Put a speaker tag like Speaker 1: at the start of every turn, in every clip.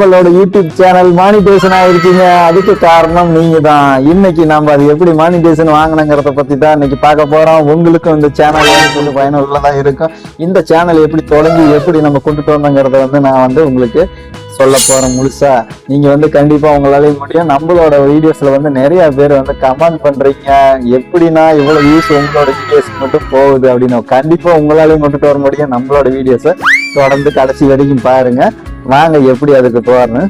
Speaker 1: உங்களோட YouTube channel monetisation ஆயிருக்கீங்க. அதுக்கு காரணம் நீங்க தான் இன்னைக்கு நம்ம அது எப்படி மானிடேஷன் வாங்கினங்கிறத பத்தி தான் இன்னைக்கு பார்க்க போறோம். உங்களுக்கும் இந்த சேனல் கொஞ்சம் பயனுள்ளதா இருக்கும். இந்த சேனல் எப்படி தொடங்கி எப்படி நம்ம கொண்டுட்டு வந்தோங்கிறத வந்து நான் வந்து உங்களுக்கு சொல்ல போறேன் முழுசா. நீங்க வந்து கண்டிப்பா உங்களால முடியும். நம்மளோட வீடியோஸ்ல வந்து நிறைய பேர் வந்து கமெண்ட் பண்றீங்க. எப்படின்னா இவ்வளவு வியூஸ் உங்களோட வீடியோஸ் மட்டும் போகுது அப்படின்னு. கண்டிப்பா உங்களாலையும் கொண்டுட்டு வர முடியும். நம்மளோட வீடியோஸை தொடர்ந்து கடைசி வரைக்கும் பாருங்க. வாங்க எப்படி அதுக்கு போறேன்னு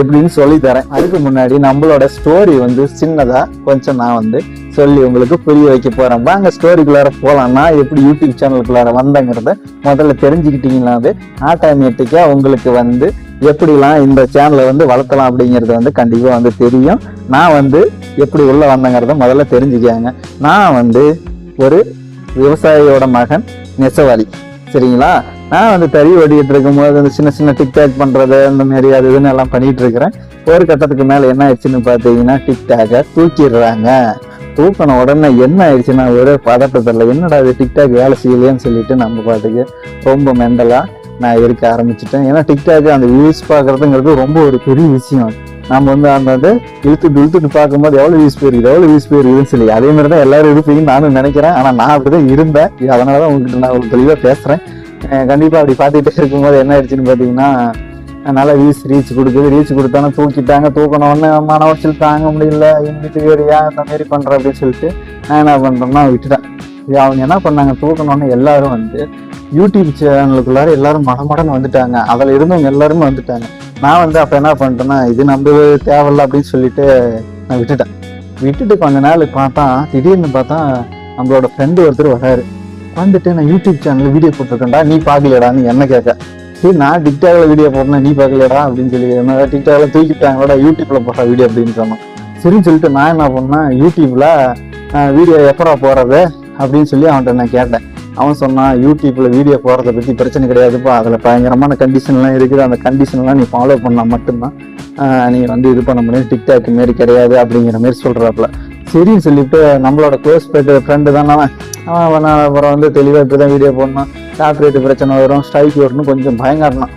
Speaker 1: எப்படின்னு சொல்லி தரேன். அதுக்கு முன்னாடி நம்மளோட ஸ்டோரி வந்து சின்னதா கொஞ்சம் நான் வந்து சொல்லி உங்களுக்கு புரிய வைக்க போறேன். வாங்க ஸ்டோரிக்குள்ளார போலாம். எப்படி யூடியூப் சேனலுக்குள்ளார வந்தேங்கிறத முதல்ல தெரிஞ்சுக்கிட்டீங்கன்னாவே ஆட்டோமேட்டிக்கா உங்களுக்கு வந்து எப்படிலாம் இந்த சேனலை வந்து வளர்த்தலாம் அப்படிங்கிறது வந்து கண்டிப்பாக வந்து தெரியும். நான் வந்து எப்படி உள்ள வந்தேங்கிறத முதல்ல தெரிஞ்சுக்காங்க. நான் வந்து ஒரு விவசாயியோட மகன் நெசவாளி. சரிங்களா? நான் வந்து தறி ஓடிக்கிட்டு இருக்கும்போது அந்த சின்ன சின்ன டிக்டாக் பண்ணுறது அந்த மாதிரி அது இதுன்னு எல்லாம் பண்ணிகிட்டு இருக்கிறேன். ஒரு கட்டத்துக்கு மேலே என்ன ஆயிடுச்சுன்னு பார்த்தீங்கன்னா டிக்டாக்கை தூக்கிடுறாங்க. தூக்கின உடனே என்ன ஆயிடுச்சுன்னா ஒரே பதட்டத்தில் என்னடா அது டிக்டாக் வேலை செய்யலையேன்னு சொல்லிட்டு நம்ம பாட்டுக்கு ரொம்ப மெண்டலாக நான் இருக்க ஆரம்பிச்சிட்டேன். ஏன்னா டிக்டாக் அந்த வியூஸ் பார்க்கறதுங்கிறது ரொம்ப ஒரு பெரிய விஷயம். நம்ம வந்து அந்த வந்து இழுத்துட்டு இழுத்துட்டு பார்க்கும்போது எவ்வளோ வியூஸ் போயிருக்குது எவ்வளோ வியூஸ் போயிருக்குதுன்னு சொல்லி. அதே மாதிரி தான் எல்லாரும் இருப்பீங்கன்னு நானும் நினைக்கிறேன். ஆனால் நான் அப்படிதான் இருந்தேன். அதனால தான் உங்ககிட்ட நான் ஒரு தெளிவாக பேசுகிறேன் கண்டிப்பாக அப்படி பார்த்துக்கிட்டே இருக்கும்போது என்ன ஆயிடுச்சுன்னு பார்த்தீங்கன்னா நல்லா வீஸ் ரீச் கொடுக்குது. ரீச் கொடுத்தாலும் தூக்கிட்டாங்க. தூக்கின மன உடச்சல் தாங்க முடியல. எங்க வீட்டுக்கு ஏன் இந்த மாரி பண்ற அப்படின்னு சொல்லிட்டு நான் என்ன பண்ணுறேன்னா விட்டுட்டேன். இது அவங்க என்ன பண்ணாங்க? தூக்கணும்னு எல்லாரும் வந்து யூடியூப் சேனலுக்குள்ளார எல்லாரும் மடமடன்னு வந்துட்டாங்க. அதில் இருந்தவங்க எல்லாருமே வந்துட்டாங்க. நான் வந்து அப்போ என்ன பண்ணிட்டேன்னா இது நம்ம தேவையில்ல அப்படின்னு சொல்லிட்டு நான் விட்டுட்டேன். விட்டுட்டு கொஞ்ச நாள் பார்த்தா திடீர்னு பார்த்தா நம்மளோட ஃப்ரெண்டு ஒருத்தர் வராரு. வந்துட்டு நான் யூடியூப் சேனலில் வீடியோ போட்டிருக்கேன்டா நீ பார்க்கலடான்னு என்ன கேட்க? சரி நான் டிக்டாக்ல வீடியோ போடுறேன் நீ பார்க்கலடா அப்படின்னு சொல்லி என்ன டிக்டாக்ல தூக்கிட்டாங்களோட யூடியூப்ல போடுற வீடியோ அப்படின்னு சொன்னான். சரின்னு சொல்லிட்டு நான் என்ன பண்ணேன் யூடியூப்ல வீடியோ எப்படா போடுறது அப்படின்னு சொல்லி அவன்கிட்ட நான் கேட்டேன். அவன் சொன்னான் யூடியூப்ல வீடியோ போடுறத பற்றி பிரச்சனை கிடையாதுப்பா அதில் பயங்கரமான கண்டிஷன்லாம் இருக்குது அந்த கண்டிஷன்லாம் நீ ஃபாலோ பண்ணால் மட்டும்தான் நீ வந்து இது பண்ண முடியும் டிக்டாக் மாரி கிடையாது அப்படிங்கிற மாதிரி சொல்கிறாப்புல சரின்னு சொல்லிட்டு நம்மளோட க்ளோஸ் ஃப்ரெண்டு தான். அவன் அவன் நான் அப்புறம் வந்து தெளிவாக இப்படி தான் வீடியோ போடணும் காப்பிரைட் பிரச்சனை வரும் ஸ்ட்ரைக் வரும்னு கொஞ்சம் பயங்காட்டினான்.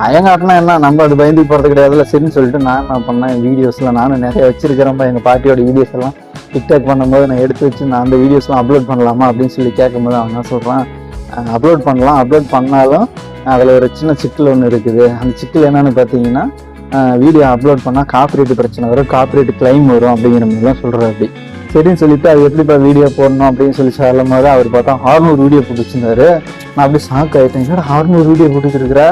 Speaker 1: பயங்காட்டினா என்ன? நம்ம அது பயந்து போகிறது கிடையாதுல்ல சரின்னு சொல்லிட்டு நான் என்ன பண்ணேன்? வீடியோஸ்லாம் நானும் நிறைய வச்சிருக்கிறேன் எங்கள் பாட்டியோட வீடியோஸ் எல்லாம் டிக்டாக் பண்ணும்போது நான் எடுத்து வச்சு நான் அந்த வீடியோஸ்லாம் அப்லோட் பண்ணலாமா அப்படின்னு சொல்லி கேட்கும்போது அவன் என்ன சொல்கிறான் அப்லோட் பண்ணலாம். அப்லோட் பண்ணாலும் அதில் ஒரு சின்ன சிக்கல் ஒன்று இருக்குது. அந்த சிக்கல் என்னன்னு பார்த்தீங்கன்னா வீடியோ அப்லோட் பண்ணால் காப்பிரைட் பிரச்சனை வரும் காப்பிரைட் கிளைம் வரும் அப்படிங்கிற மாதிரிலாம் சொல்கிறார் அப்படி. சரின்னு சொல்லிட்டு அது எப்படிப்பா வீடியோ போடணும் அப்படின்னு சொல்லி சொல்லும் போது அவர் பார்த்தா ஹார்னூர் வீடியோ போட்டுச்சிருந்தாரு. நான் அப்படியே ஷாக் ஆகிட்டேன் என்னடா ஹார்னூர் வீடியோ போட்டுச்சிருக்கிற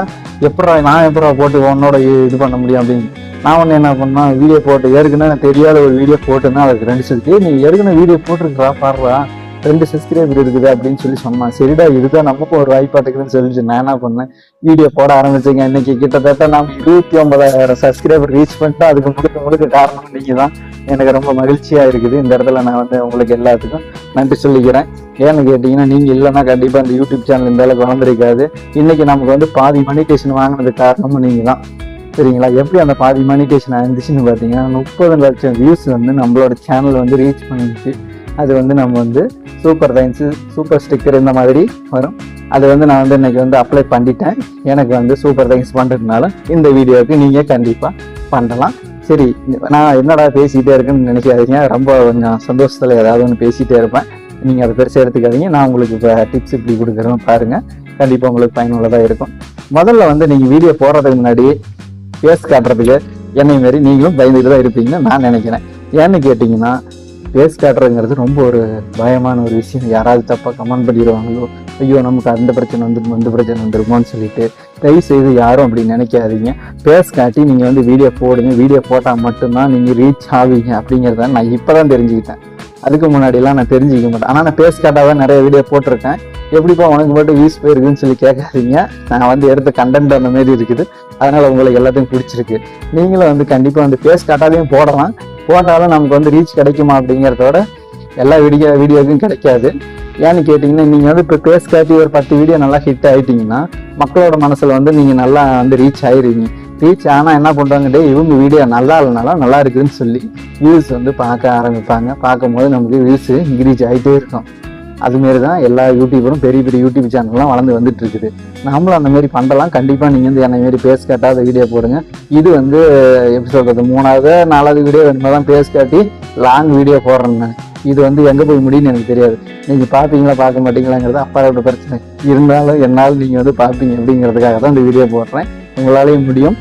Speaker 1: எப்படா நான் எப்படா போட்டு உன்னோட இது பண்ண முடியும் அப்படின்னு. நான் ஒன்று என்ன பண்ணேன் வீடியோ போட்டு ஏற்கனவே எனக்கு தெரியாத ஒரு வீடியோ போட்டுன்னா அதுக்கு ரெண்டு சொல்லி நீ ஏற்கனவே வீடியோ போட்டிருக்கிறா பாடுறா ரெண்டு சப்ஸ்கிரைபர் இருக்குது அப்படின்னு சொல்லி சொன்னான். சரிடா இதுதான் நமக்கும் ஒரு வாய்ப்பாட்டுக்குன்னு சொல்லிச்சு நான் என்ன பண்ணேன்? வீடியோ போட ஆரம்பிச்சேங்க. இன்னைக்கு கிட்டத்தட்ட நாம் இருபத்தி ஒன்பதாயிரம் சப்ஸ்கிரைபர் ரீச் பண்ணிட்டு அதுக்கு முழுக்க முழுக்க காரணம் நீங்கள் தான் எனக்கு ரொம்ப மகிழ்ச்சியாக இருக்குது. இந்த இடத்துல நான் வந்து உங்களுக்கு எல்லாத்துக்கும் நன்றி சொல்லிக்கிறேன். ஏன்னு கேட்டிங்கன்னா நீங்கள் இல்லைன்னா கண்டிப்பாக இந்த யூடியூப் சேனல் இந்த அளவுக்கு வளர்ந்துருக்காது. இன்னைக்கு நமக்கு வந்து பாதி மனிடேஷன் வாங்கினதுக்கு காரணமும் நீங்கள் தான் சரிங்களா? எப்படி அந்த பாதி மனிடேஷன் இருந்துச்சுன்னு பார்த்தீங்கன்னா முப்பது லட்சம் வியூஸ் வந்து நம்மளோட சேனல் வந்து ரீச் பண்ணிச்சு அது வந்து நம்ம வந்து சூப்பர் லைன்ஸு சூப்பர் ஸ்டிக்கர் இந்த மாதிரி வரும். அது வந்து நான் வந்து இன்றைக்கி வந்து அப்ளை பண்ணிட்டேன். எனக்கு வந்து சூப்பர் தேங்க்ஸ் பண்ணுறதுனால இந்த வீடியோவுக்கு நீங்கள் கண்டிப்பாக பண்ணலாம். சரி நான் என்னடா பேசிக்கிட்டே இருக்குன்னு நினைக்காதீங்க. ரொம்ப கொஞ்சம் சந்தோஷத்தில் ஏதாவது ஒன்று பேசிகிட்டே இருப்பேன். நீங்கள் அதை பெருசாக எடுத்துக்காதீங்க. நான் உங்களுக்கு இப்போ டிப்ஸ் இப்படி கொடுக்குறேன் பாருங்கள் கண்டிப்பாக உங்களுக்கு பயனுள்ளதாக இருக்கும். முதல்ல வந்து நீங்கள் வீடியோ போடுறதுக்கு முன்னாடி ஃபேஸ் காட்டுறதுக்கு என்னை மாரி நீங்களும் பயந்துட்டு தான் இருப்பீங்கன்னு நான் நினைக்கிறேன். ஏன்னு கேட்டிங்கன்னா ஃபேஸ் காட்டுறதுங்கிறது ரொம்ப ஒரு பயமான ஒரு விஷயம். யாராவது தப்பாக கமெண்ட் பண்ணிடுவாங்களோ ஐயோ நமக்கு அந்த பிரச்சனை வந்துருமோ அந்த பிரச்சனை வந்துருமோன்னு சொல்லிட்டு தயவு செய்து யாரும் அப்படி நினைக்காதீங்க. ஃபேஸ் காட்டி நீங்கள் வந்து வீடியோ போடுங்க. வீடியோ போட்டால் மட்டும்தான் நீங்கள் ரீச் ஆவீங்க அப்படிங்கிறத நான் இப்போ தான் தெரிஞ்சுக்கிட்டேன். அதுக்கு முன்னாடிலாம் நான் தெரிஞ்சுக்க மாட்டேன். ஆனால் நான் பேஸ் காட்டாக தான் நிறைய வீடியோ போட்டிருக்கேன். எப்படிப்பா உனக்கு மட்டும் வியூஸ் போயிருக்குன்னு சொல்லி கேட்காதீங்க. நான் வந்து எடுத்த கண்டென்ட் அந்த மாதிரி இருக்குது. அதனால உங்களுக்கு எல்லாத்தையும் பிடிச்சிருக்கு. நீங்களும் வந்து கண்டிப்பாக வந்து ஃபேஸ் காட்டாதையும் போடலாம். போட்டாலும் நமக்கு வந்து ரீச் கிடைக்குமா அப்படிங்கிறதோட எல்லா வீடியோ வீடியோக்கும் கிடைக்காது. ஏன்னு கேட்டிங்கன்னா நீங்கள் வந்து இப்போ பேஸ் காட்டி ஒரு பத்து வீடியோ நல்லா ஹிட் ஆகிட்டிங்கன்னா மக்களோட மனசில் வந்து நீங்கள் நல்லா வந்து ரீச் ஆயிருவீங்க. ரீச் ஆனால் என்ன பண்ணுறாங்க டே இவங்க வீடியோ நல்லா இல்லைனாலும் நல்லா இருக்குதுன்னு சொல்லி வியூஸ் வந்து பார்க்க ஆரம்பிப்பாங்க. பார்க்கும்போது நமக்கு வியூஸ் இன்க்ரீஸ் ஆகிட்டே இருக்கும். அதுமாரி தான் எல்லா யூடியூபரும் பெரிய பெரிய யூடியூப் சேனல்லாம் வளர்ந்து வந்துட்டு இருக்குது நாமளும் அந்த மாதிரி பண்ணலாம் கண்டிப்பாக நீங்கள் வந்து என்னை மாரி பேஸ் காட்டாத வீடியோ போடுங்க. இது வந்து எப்படி சொல்கிறது மூணாவது நாலாவது வீடியோ வேணுமா தான் பேஸ் காட்டி லாங் வீடியோ போடுறேன் இது வந்து எங்கே போய் முடியும்னு எனக்கு தெரியாது. நீங்கள் பார்ப்பீங்களா பார்க்க மாட்டீங்களாங்கிறது அப்பாவோட பிரச்சனை. இருந்தாலும் என்னால் நீங்கள் வந்து பார்ப்பீங்க அப்படிங்கிறதுக்காக தான் இந்த வீடியோ போடுறேன். உங்களாலேயும் முடியும்.